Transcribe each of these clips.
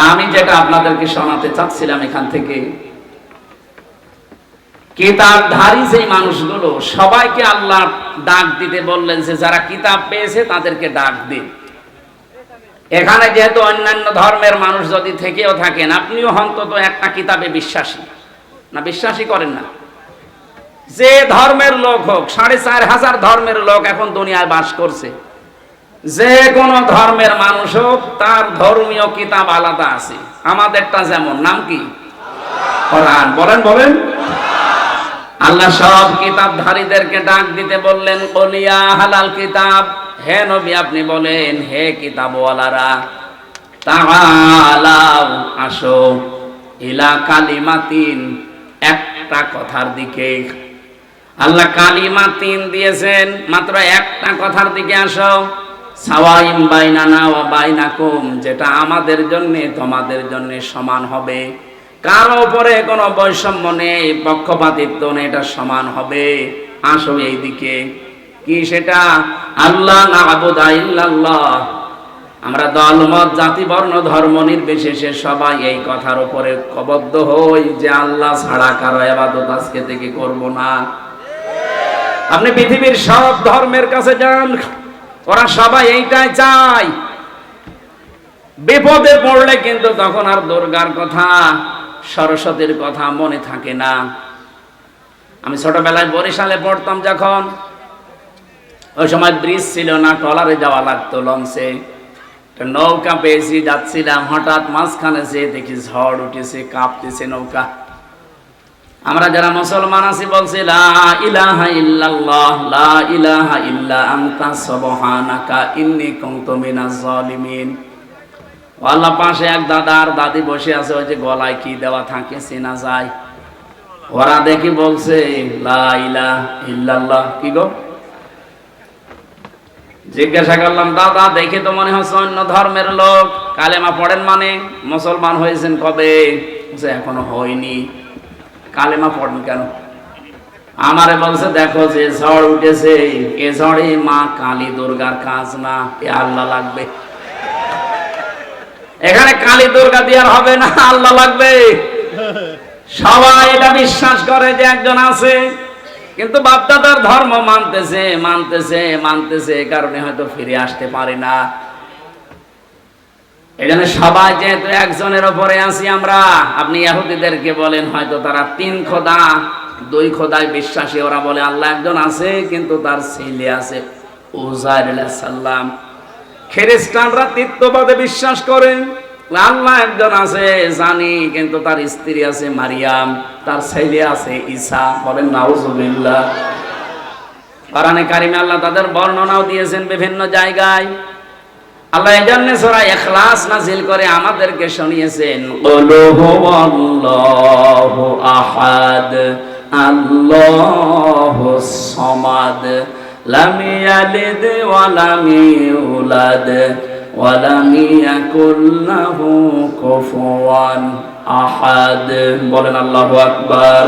তা আমি যেটা আপনাদেরকে শোনাতে চাচ্ছিলাম এখান থেকে, কিতাবধারী যে মানুষগুলো, সবাইকে আল্লাহ ডাক দিতে বললেন যে যারা কিতাব পেয়েছে তাদেরকে ডাক দিন এখানে যেহেতু অন্যান্য ধর্মের মানুষ যদি থেকেও থাকেন, আপনিও অন্তত একটা কিতাবে বিশ্বাসী। না বিশ্বাসী করেন না। যে ধর্মের লোক হোক, সাড়ে চার হাজার ধর্মের লোক এখন দুনিয়ায় বাস করছে। যে কোন ধর্মের মানুষ হোক, তার ধর্মীয় কিতাব আলাদা আছে। আমাদেরটা যেমন, নাম কি? কোরআন। বলেন বলেন। আল্লাহ সব কিতাবধারীদেরকে ডাক দিতে বললেন কলিয়া হালাল কিতাব। হে নবী, আপনি বলেন, হে কিতাবওয়ালারা তাআলাও আসো ইলা কালিমাতিন। একটা কথার দিকে। আল্লাহ কালিমা তিন দিয়েছেন, মাত্র একটা কথার দিকে আসো। সাওয়াইম বাইনানা ওয়া বাইনাকুম, যেটা আমাদের জন্য, তোমাদের জন্য সমান হবে। কারও উপরে কোনো বৈষম্য নেই, পক্ষপাতিত্ব নেই, এটা সমান হবে। আসো এইদিকে। কি সেটা? আল্লাহ নাবুদা ইল্লাল্লাহ। আমরা দলমত জাতি, বর্ণ, ধর্ম নির্বিশেষে সবাই এই কথার উপরে কবদ্ধ হই যে আল্লাহ ছাড়া কারও আবাদত আজকে থেকে করব না। আপনি পৃথিবীর সব ধর্মের কাছে যান। ওরা সবাই এইটাই চায়। বিপদে পড়লে কিন্তু তখন আর দুর্গার কথা, সরস্বতীর কথা মনে থাকে না। আমি ছোটবেলায় বরিশালে পড়তাম যখন। ওই সময় ব্রিজ ছিল না টলারে যাওয়া লাগতো লঞ্চে। নৌকা পেয়েছি, যাচ্ছিলাম, হঠাৎ মাঝখানে যে দেখি ঝড় উঠেছে, কাঁপতেছে নৌকা। আমরা যারা মুসলমান আছি বলছি, লা ইলাহা ইল্লাল্লাহ, লা ইলাহা ইল্লা আনতা, সুবহানাকা কুনতু মিনাজ জালিমিন। পাশে এক দাদা আর দাদি বসে আছে, ওই যে গলায় কি দেওয়া থাকে চেনা যায়। ওরা দেখি বলছে, লা ইল্লাল্লাহ। কি গো? জিজ্ঞাসা করলাম, দাদা, দেখে তো মনে হচ্ছে অন্য ধর্মের লোক। কালেমা পড়েন মানে মুসলমান হয়েছেন কবে? এখনও হয়নি। কালেমা পড়েন কেন? আমারে বলছে, দেখো যে ঝড় উঠেছে, এ ঝড়ে মা কালী দুর্গার কাজ না, এ আল্লাহ লাগবে। এখানে কালী দুর্গা দিয়ে আর হবে না, আল্লাহ লাগবে। সবাই এটা বিশ্বাস করে যে একজন আছে, কিন্তু বাপদাদার ধর্ম মানতেছে মানতেছে মানতেছে, এ কারণে হয়তো ফিরে আসতে পারে না। এই জন্য সবাই যেহেতু একজনের ওপরে আছি আমরা, আপনি ইহুদিদেরকে বলেন, হয়তো তারা তিন খোদা, দুই খোদায় বিশ্বাসী। ওরা বলে, আল্লাহ একজন আছে, কিন্তু তার ছেলে আছে, উজাইর সাল্লাম খ্রিস্টানরা তৃত্ববাদে বিশ্বাস করেন, আল্লাহ একজন আছে, জানি, কিন্তু তার স্ত্রী আছে মারিয়াম, তার ছেলে আছে ঈসা, বলেন, নাউজুবিল্লাহ। কোরআনে কারিমে আল্লাহ তাদের বর্ণনাও দিয়েছেন বিভিন্ন জায়গায়। আল্লাহ এই জন্য সূরা ইখলাস নাজিল করে আমাদেরকে শুনিয়েছেন হুয়াল্লাহু আহাদ আল্লাহুস সামাদ, লাম ইয়ালিদ ওয়া লাম ইউলাদ, ওয়া লাম ইয়াকুল লাহু কুফুয়ান আহাদ। বলেন আল্লাহু আকবার।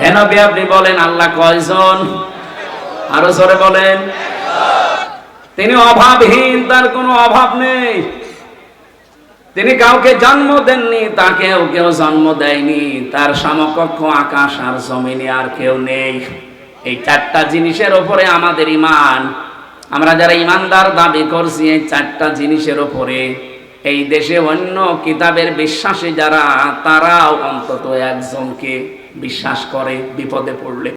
হে নবী, আপনি বলেন আল্লাহ কয়জন? আরও জোরে বলেন। তিনি অভাবহীন, তার কোনো অভাব নেই। তিনি কাউকে জন্ম দেননি, তাকেও কেউ জন্ম দেয়নি। তার সমকক্ষ আকাশ আর জমিনে আর কেউ নেই। এই চারটা জিনিসের ওপরে আমাদের ইমান আমরা যারা ইমানদার দাবি করছি, এই চারটা জিনিসের ওপরে এই দেশে অন্য কিতাবের বিশ্বাসী যারা, তারাও অন্তত একজনকে বিশ্বাস করে বিপদে পড়লে।